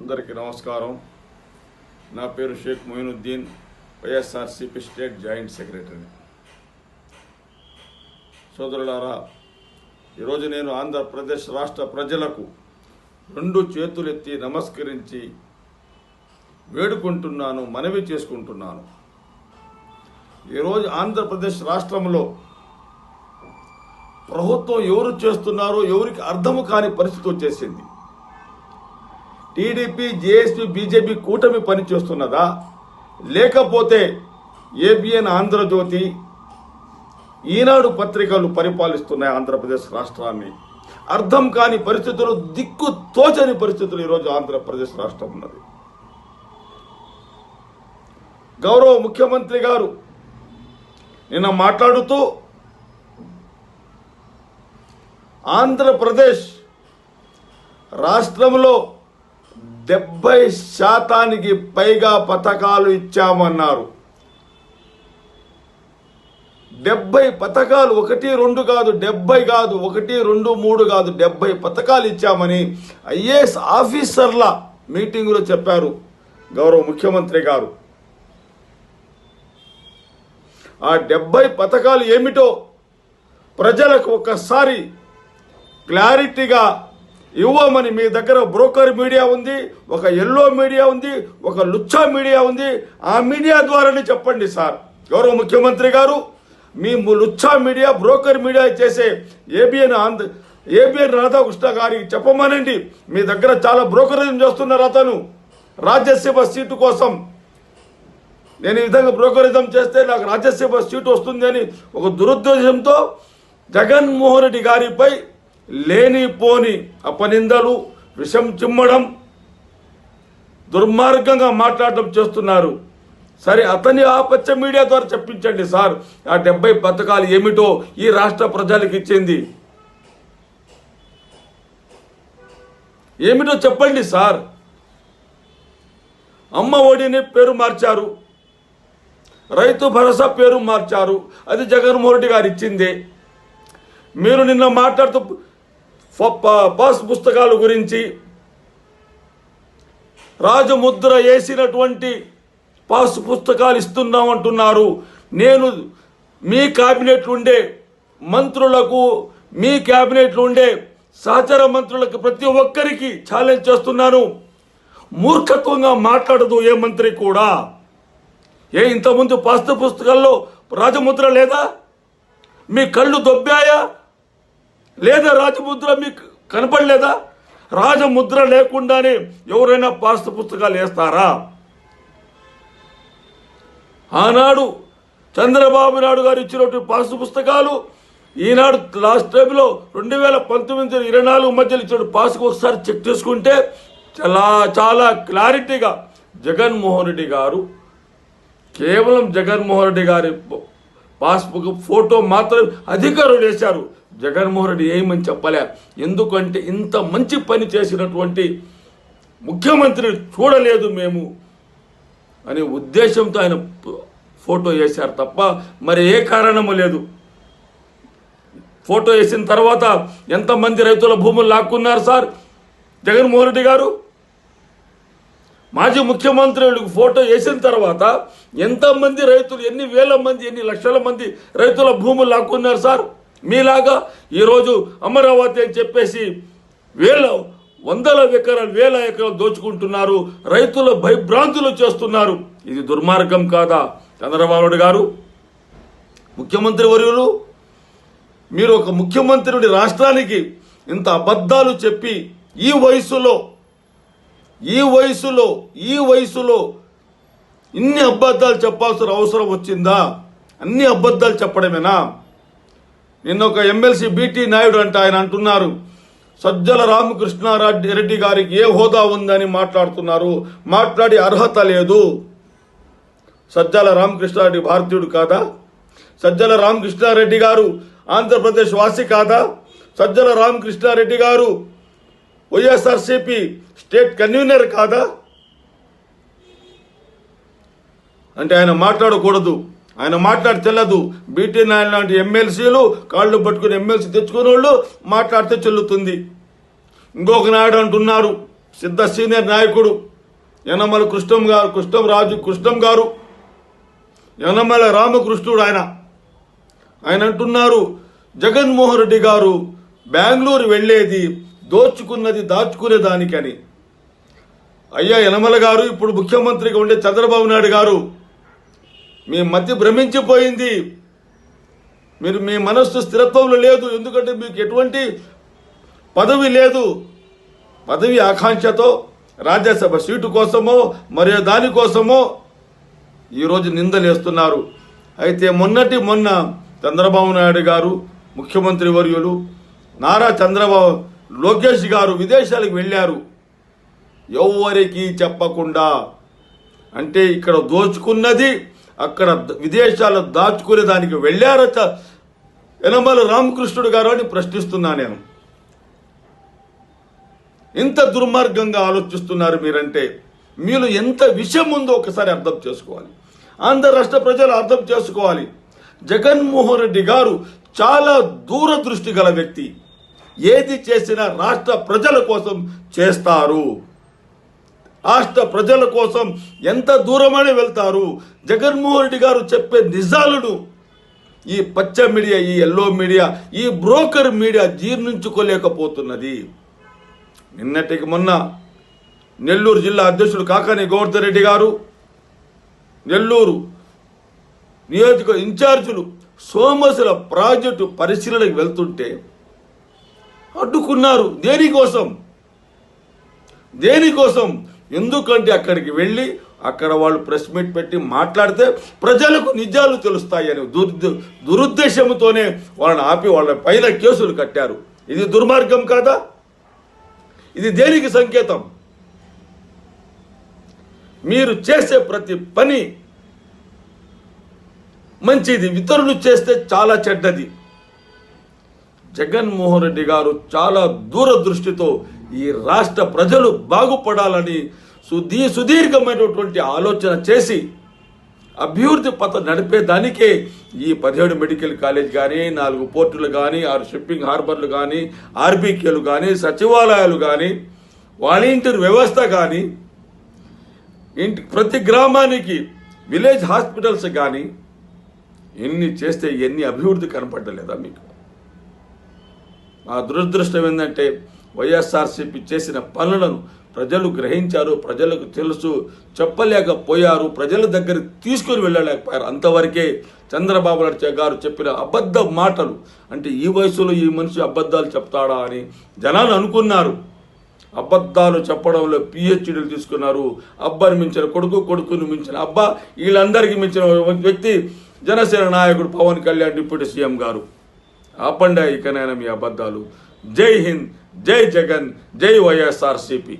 అందరికీ నమస్కారం. నా పేరు Shaik Moinuddin YSRCP state joint secretary. సోదరులారా ఈరోజు నేను ఆంధ్రప్రదేశ్ రాష్ట్ర ప్రజలకు రెండు చేతులెత్తి నమస్కరించి వేడుకుంటున్నాను మనవి చేసుకుంటున్నాను. ఈరోజు ఆంధ్రప్రదేశ్ రాష్ట్రంలో ప్రభుత్వం ఎవరు చేస్తున్నారో ఎవరికి అర్థము కాని పరిస్థితి వచ్చేసింది. టీడీపీ జేఎస్పీ బీజేపీ కూటమి పనిచేస్తున్నదా లేకపోతే ఏబిఎన్ ఆంధ్రజ్యోతి ఈనాడు పత్రికలు పరిపాలిస్తున్నాయి ఆంధ్రప్రదేశ్ రాష్ట్రాన్ని. అర్థం కాని పరిస్థితులు దిక్కు తోచని పరిస్థితులు ఈరోజు ఆంధ్రప్రదేశ్ రాష్ట్రం ఉన్నది. గౌరవ ముఖ్యమంత్రి గారు నిన్న మాట్లాడుతూ ఆంధ్రప్రదేశ్ రాష్ట్రంలో డెబ్బై శాతానికి పైగా పథకాలు ఇచ్చామన్నారు. డెబ్బై పథకాలు ఒకటి రెండు కాదు డెబ్బై కాదు ఒకటి రెండు మూడు కాదు డెబ్బై పథకాలు ఇచ్చామని ఐఏఎస్ ఆఫీసర్ల మీటింగులో చెప్పారు గౌరవ ముఖ్యమంత్రి గారు. ఆ డెబ్బై పథకాలు ఏమిటో ప్రజలకు ఒక్కసారి క్లారిటీగా ఇవ్వమని మీ దగ్గర బ్రోకర్ మీడియా ఉంది ఒక ఎల్లో మీడియా ఉంది ఒక లుచ్చా మీడియా ఉంది. ఆ మీడియా ద్వారానే చెప్పండి సార్. గౌరవ ముఖ్యమంత్రి గారు మీ లుచ్చా మీడియా బ్రోకర్ మీడియా చేసే ఏబిఎన్ ఆంధ్ర ఏబిఎన్ రాధాకృష్ణ గారికి చెప్పమనండి. మీ దగ్గర చాలా బ్రోకరేజం చేస్తున్నారు అతను. రాజ్యసభ సీటు కోసం. నేను ఈ విధంగా బ్రోకరిజం చేస్తే నాకు రాజ్యసభ సీటు వస్తుంది అని ఒక దురుద్దేశంతో జగన్మోహన్ రెడ్డి గారిపై లేనిపోని అపనిందలు విషం చిమ్మడం దుర్మార్గంగా మాట్లాడటం చేస్తున్నారు. సరే అతని ఆపచ్చ మీడియా ద్వారా చెప్పించండి సార్. ఆ డెబ్బై పథకాలు ఏమిటో ఈ రాష్ట్ర ప్రజలకు ఇచ్చింది. ఏమిటో చెప్పండి సార్. అమ్మ ఒడిని పేరు మార్చారు. రైతు భరోసా పేరు మార్చారు. అది జగన్మోహన్ రెడ్డి గారు ఇచ్చిందే. మీరు నిన్న మాట్లాడుతూ పాస్ పుస్తకాల గురించి రాజముద్ర వేసినటువంటి పాస్ పుస్తకాలు ఇస్తున్నామంటున్నారు నేను మీ క్యాబినెట్లు ఉండే మంత్రులకు మీ క్యాబినెట్లు ఉండే సహచర మంత్రులకు ప్రతి ఒక్కరికి ఛాలెంజ్ చేస్తున్నాను. మూర్ఖత్వంగా మాట్లాడదు ఏ మంత్రి కూడా. ఏ ఇంతకుముందు పాస్త పుస్తకాల్లో రాజముద్ర లేదా? మీ కళ్ళు దొబ్బాయా? లేదా రాజముద్ర మీకు కనపడలేదా? రాజముద్ర లేకుండానే ఎవరైనా పాస్త పుస్తకాలు వేస్తారా? ఆనాడు చంద్రబాబు నాయుడు గారు ఇచ్చినటువంటి పాస్త పుస్తకాలు ఈనాడు లాస్ట్ టైంలో రెండు వేల పంతొమ్మిది ఇరవై నాలుగు మధ్యలో ఇచ్చిన పాస్కు ఒకసారి చెక్ చేసుకుంటే చాలా చాలా క్లారిటీగా జగన్మోహన్ రెడ్డి గారు కేవలం జగన్మోహన్ రెడ్డి గారి పాస్బుక్ ఫోటో మాత్రం అధికారులు వేశారు. జగన్మోహన్ రెడ్డి ఏమని చెప్పలే? ఎందుకంటే ఇంత మంచి పని చేసినటువంటి ముఖ్యమంత్రి చూడలేదు మేము అనే ఉద్దేశంతో ఆయన ఫోటో వేశారు తప్ప మరి ఏ కారణము లేదు. ఫోటో వేసిన తర్వాత ఎంతమంది రైతుల భూములు లాక్కున్నారు సార్? జగన్మోహన్ రెడ్డి గారు? మాజీ ముఖ్యమంత్రులకు ఫోటో వేసిన తర్వాత ఎంతమంది రైతులు ఎన్ని వేల మంది ఎన్ని లక్షల మంది రైతుల భూములు లాక్కున్నారు సార్? మీలాగా ఈరోజు అమరావతి అని చెప్పేసి వేల వందల ఎకరాలు వేల ఎకరాలు దోచుకుంటున్నారు. రైతుల భయభ్రాంతులు చేస్తున్నారు. ఇది దుర్మార్గం కాదా? చంద్రబాబు గారు ముఖ్యమంత్రి వర్యులు మీరు ఒక ముఖ్యమంత్రుడి రాష్ట్రానికి ఇంత అబద్ధాలు చెప్పి ఈ వయసులో ఈ వయసులో ఈ వయసులో ఇన్ని అబద్ధాలు చెప్పాల్సిన అవసరం వచ్చిందా? అన్ని అబద్ధాలు చెప్పడమేనా? నిన్న ఒక ఎమ్మెల్సీ బీటీ నాయుడు అంటే ఆయన అంటున్నారు సజ్జల రామకృష్ణారెడ్డి రెడ్డి గారికి ఏ హోదా ఉందని మాట్లాడుతున్నారు మాట్లాడి అర్హత లేదు. సజ్జల రామకృష్ణారెడ్డి భారతీయుడు కాదా? సజ్జల రామకృష్ణారెడ్డి గారు ఆంధ్రప్రదేశ్ వాసి కాదా? సజ్జల రామకృష్ణారెడ్డి గారు వైఎస్ఆర్సిపి స్టేట్ కన్వీనర్ కాదా? అంటే ఆయన మాట్లాడకూడదు. ఆయన మాట్లాడి చెల్లదు. బీటీ నాయన లాంటి ఎమ్మెల్సీలు కాళ్ళు పట్టుకుని ఎమ్మెల్సీ తెచ్చుకునే వాళ్ళు మాట్లాడితే చెల్లుతుంది. ఇంకొక నాయుడు అంటున్నారు సిద్ధ సీనియర్ నాయకుడు యనమల కృష్ణం గారు కృష్ణం రాజు కృష్ణం గారు. యనమల రామకృష్ణుడు ఆయన. ఆయన అంటున్నారు జగన్మోహన్ రెడ్డి గారు బెంగళూరు వెళ్ళేది దోచుకున్నది దాచుకునే దానికని అయ్యా యనమల గారు ఇప్పుడు ముఖ్యమంత్రిగా ఉండే చంద్రబాబు నాయుడు గారు మీ మతి భ్రమించిపోయింది. మీరు మీ మనస్సు స్థిరత్వంలో లేదు. ఎందుకంటే మీకు ఎటువంటి పదవి లేదు. పదవి ఆకాంక్షతో రాజ్యసభ సీటు కోసమో మరియు దానికోసమో ఈరోజు నిందలేస్తున్నారు. అయితే మొన్నటి మొన్న చంద్రబాబు నాయుడు గారు ముఖ్యమంత్రి వర్యులు నారా చంద్రబాబు లోకేష్ గారు విదేశాలకు వెళ్ళారు. ఎవరికి చెప్పకుండా అంటే ఇక్కడ దోచుకున్నది అక్కడ ద- విదేశాల్లో దాచుకునే దానికి వెళ్ళారట. యనమల రామకృష్ణుడు గారు అని ప్రశ్నిస్తున్నా నేను. ఇంత దుర్మార్గంగా ఆలోచిస్తున్నారు మీరంటే. మీలో ఎంత విషయం ఉందో ఒకసారి అర్థం చేసుకోవాలి. ఆంధ్ర రాష్ట్ర ప్రజలు అర్థం చేసుకోవాలి. జగన్మోహన్ రెడ్డి గారు చాలా దూరదృష్టి గల వ్యక్తి. ఏది చేసినా రాష్ట్ర ప్రజల కోసం చేస్తారు. రాష్ట్ర ప్రజల కోసం ఎంత దూరమని వెళ్తారు? జగన్మోహన్ రెడ్డి గారు చెప్పే నిజాలను ఈ పచ్చ మీడియా ఈ ఎల్లో మీడియా ఈ బ్రోకర్ మీడియా జీర్ణించుకోలేకపోతున్నది. నిన్నటికి మొన్న నెల్లూరు జిల్లా అధ్యక్షుడు కాకాని గోవర్ధన్ రెడ్డి గారు నెల్లూరు నియోజక ఇన్ఛార్జీలు సోమసుల ప్రాజెక్టు పరిశీలనకు వెళ్తుంటే అడ్డుకున్నారు. దేనికోసం? దేనికోసం? ఎందుకంటే అక్కడికి వెళ్ళి అక్కడ వాళ్ళు ప్రెస్ మీట్ పెట్టి మాట్లాడితే ప్రజలకు నిజాలు తెలుస్తాయని దుర్ దురుద్దేశంతోనే వాళ్ళని ఆపి వాళ్ళ పైన కేసులు కట్టారు. ఇది దుర్మార్గం కాదా? ఇది దేనికి సంకేతం? మీరు చేసే ప్రతి పని మంచిది ఇతరులు చేస్తే చాలా చెడ్డది. జగన్మోహన్ రెడ్డి గారు చాలా దూరదృష్టితో ఈ రాష్ట్ర ప్రజలు బాగుపడాలని సుదీ సుదీర్ఘమైనటువంటి ఆలోచన చేసి అభివృద్ధి పథ నడిపేదానికే ఈ పదిహేడు మెడికల్ కాలేజ్ కానీ నాలుగు పోర్టులు కానీ ఆరు షిప్పింగ్ హార్బర్లు కానీ ఆర్బీకేలు కానీ సచివాలయాలు కానీ వాలంటీర్ వ్యవస్థ కానీ ఇంటి ప్రతి గ్రామానికి విలేజ్ హాస్పిటల్స్ కానీ ఎన్ని చేస్తే ఎన్ని అభివృద్ధి కనపడలేదా మీకు? ఆ దురదృష్టం ఏంటంటే వైఎస్ఆర్సీపీ చేసిన పనులను ప్రజలు గ్రహించారు ప్రజలకు తెలుసు చెప్పలేకపోయారు ప్రజల దగ్గర తీసుకొని వెళ్ళలేకపోయారు. అంతవరకే చంద్రబాబు నాయుడు గారు చెప్పిన అబద్ధ మాటలు. అంటే ఈ వయసులో ఈ మనిషి అబద్ధాలు చెప్తాడా అని జనాలు అనుకున్నారు. అబద్ధాలు చెప్పడంలో పిహెచ్డీలు తీసుకున్నారు. అబ్బాని మించిన కొడుకు కొడుకుని మించిన అబ్బా వీళ్ళందరికీ మించిన వ్యక్తి జనసేన నాయకుడు పవన్ కళ్యాణ్ డిప్యూటీ సీఎం గారు. ఆపండి ఇకనైనా మీ అబద్ధాలు. జై హింద్. జై జగన్ జై వైఎస్ఆర్ సిపి